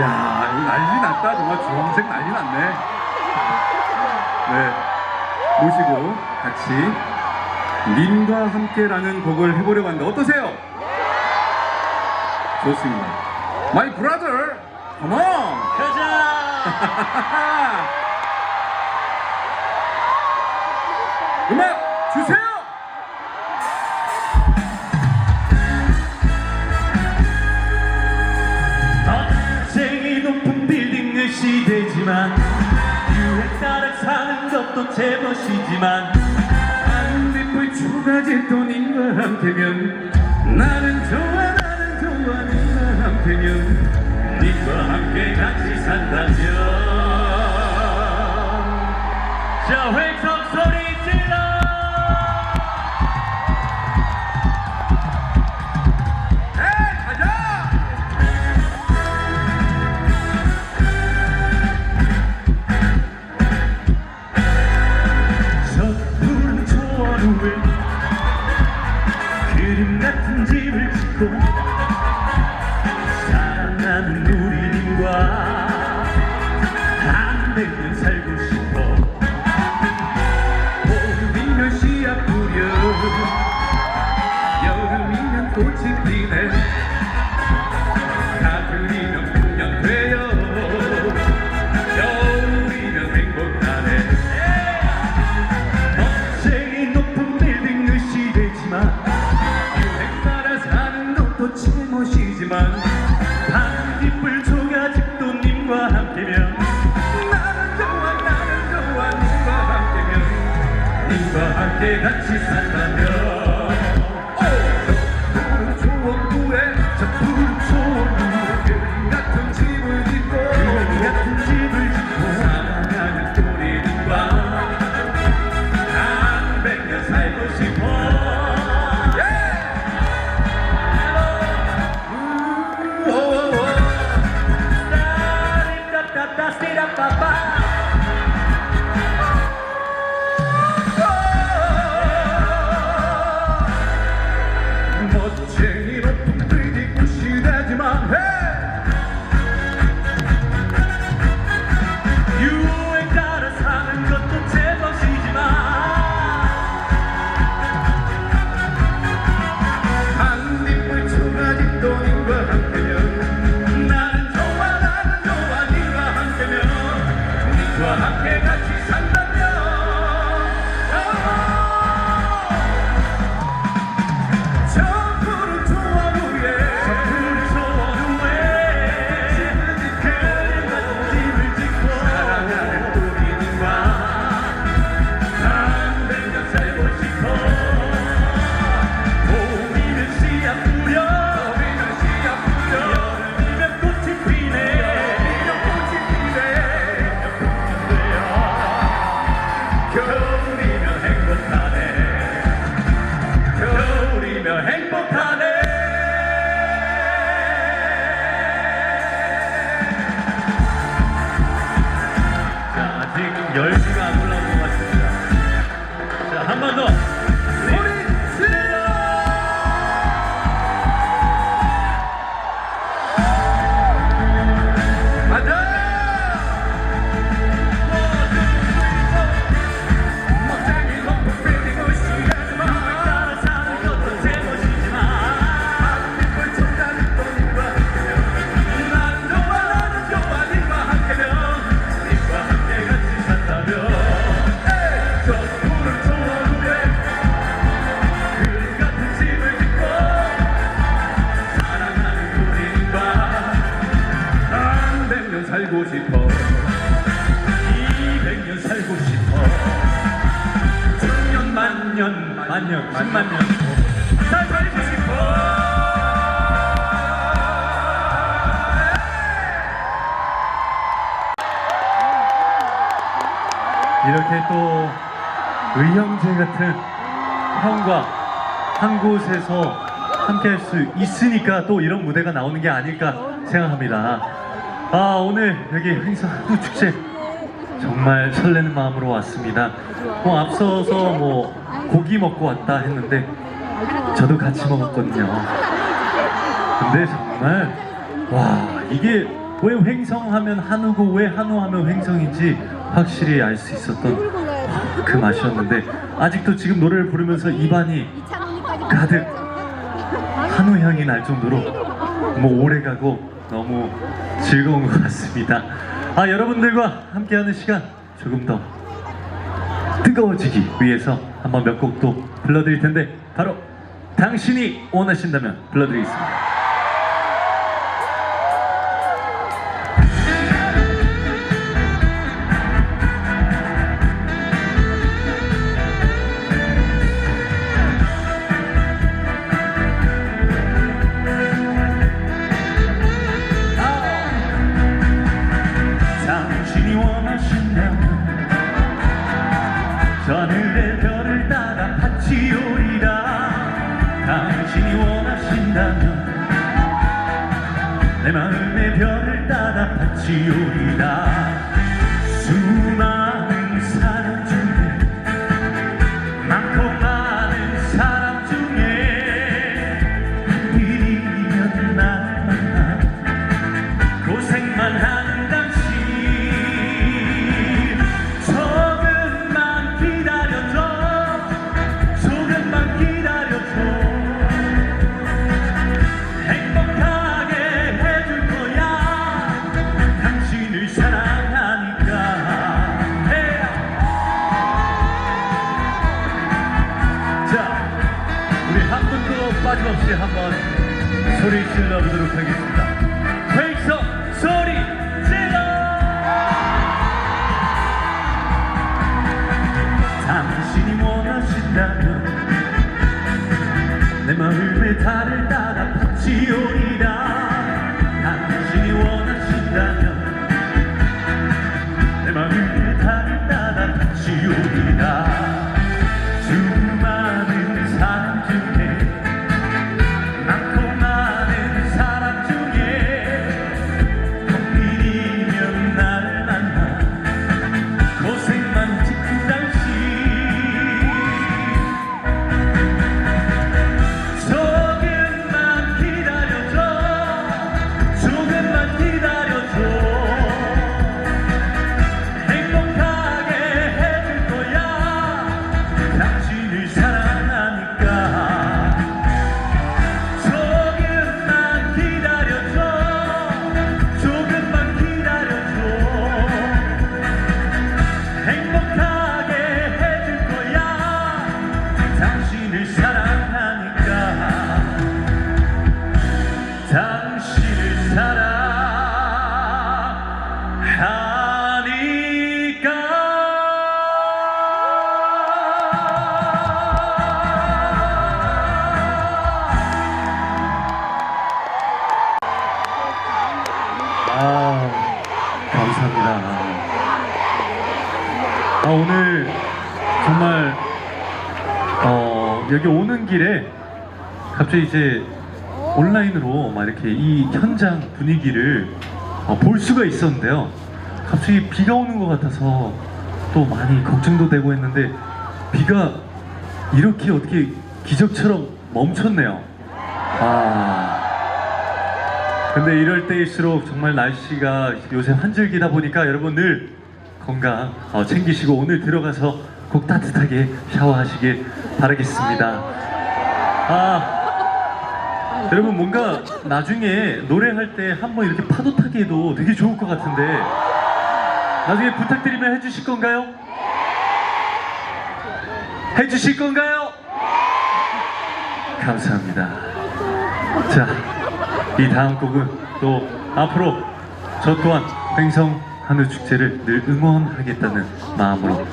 야 난리 났다. 정말 주황색 난리 났네. 네. 모시고 같이 님과 함께라는 곡을 해보려고 하는데 어떠세요? 좋습니다. 마이 브라더 컴온 가자. 음악 주세요. 빛이 되지만 유행 따라 사는 것도 제멋이지만 반딧불 초가지 돈인만 함께면 나는 좋아 나는 좋아 네만 함께면 네가 함께 같이 산다면. 자 회적 소리 질러! Thank you. 다 같이 산다면 Gleich. 만년, 만년, 10만 년. 이렇게 또 의형제 같은 형과 한 곳에서 함께 할 수 있으니까 또 이런 무대가 나오는 게 아닐까 생각합니다. 아, 오늘 여기 행사 축제 정말 설레는 마음으로 왔습니다. 뭐 앞서서 뭐 고기 먹고 왔다 했는데 저도 같이 먹었거든요. 근데 정말 와 이게 왜 횡성하면 한우고 왜 한우하면 횡성인지 확실히 알 수 있었던 그 맛이었는데 아직도 지금 노래를 부르면서 입안이 가득 한우 향이 날 정도로 뭐 오래가고 너무 즐거운 것 같습니다. 아 여러분들과 함께하는 시간 조금 더 뜨거워지기 위해서 한번 몇 곡도 불러드릴 텐데 바로 당신이 원하신다면 불러드리겠습니다. 내 마음의 별을 따라 같이 오리라 질러보 정말 어 여기 오는 길에 갑자기 이제 온라인으로 막 이렇게 이 현장 분위기를 어, 볼 수가 있었는데요. 갑자기 비가 오는 것 같아서 또 많이 걱정도 되고 했는데 비가 이렇게 어떻게 기적처럼 멈췄네요. 아. 근데 이럴 때일수록 정말 날씨가 요새 한절기다 보니까 여러분 늘 건강 어, 챙기시고 오늘 들어가서 꼭 따뜻하게 샤워하시길 바라겠습니다. 아 여러분 뭔가 나중에 노래할 때 한번 이렇게 파도 타기 해도 되게 좋을 것 같은데 나중에 부탁드리면 해주실 건가요? 해주실 건가요? 감사합니다. 자, 이 다음 곡은 또 앞으로 저 또한 횡성 한우 축제를 늘 응원하겠다는 마음으로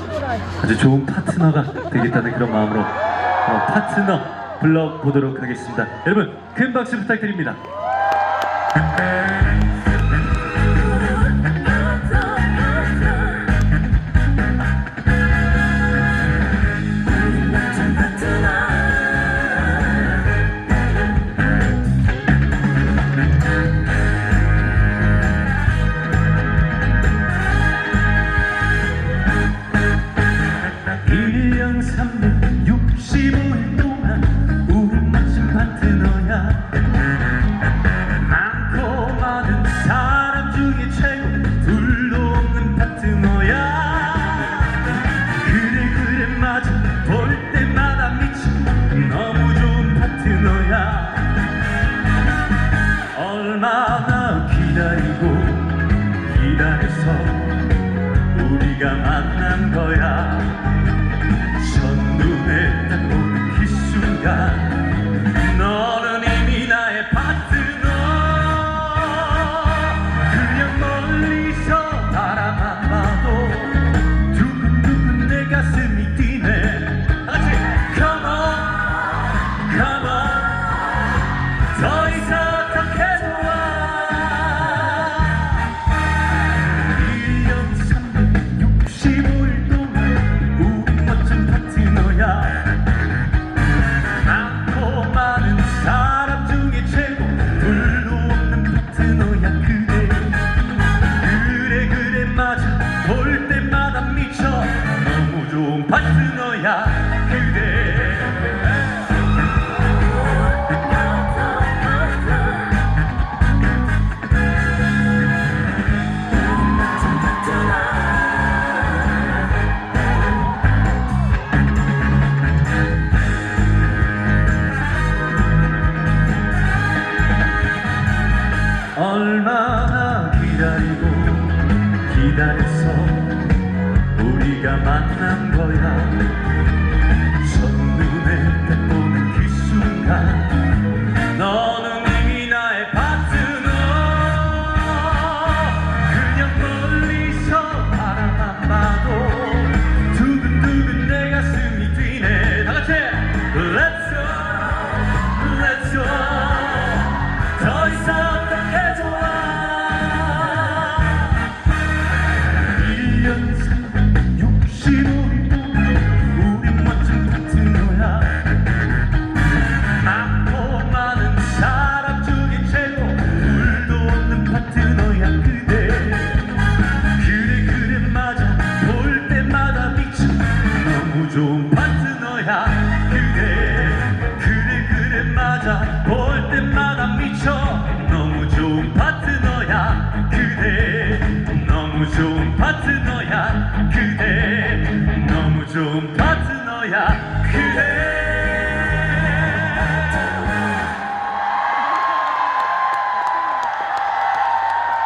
아주 좋은 파트너가 되겠다는 그런 마음으로 어, 파트너 불러보도록 하겠습니다. 여러분 큰 박수 부탁드립니다. 让满分波漾 좋은 파트너야. 그래 그래 그래 맞아.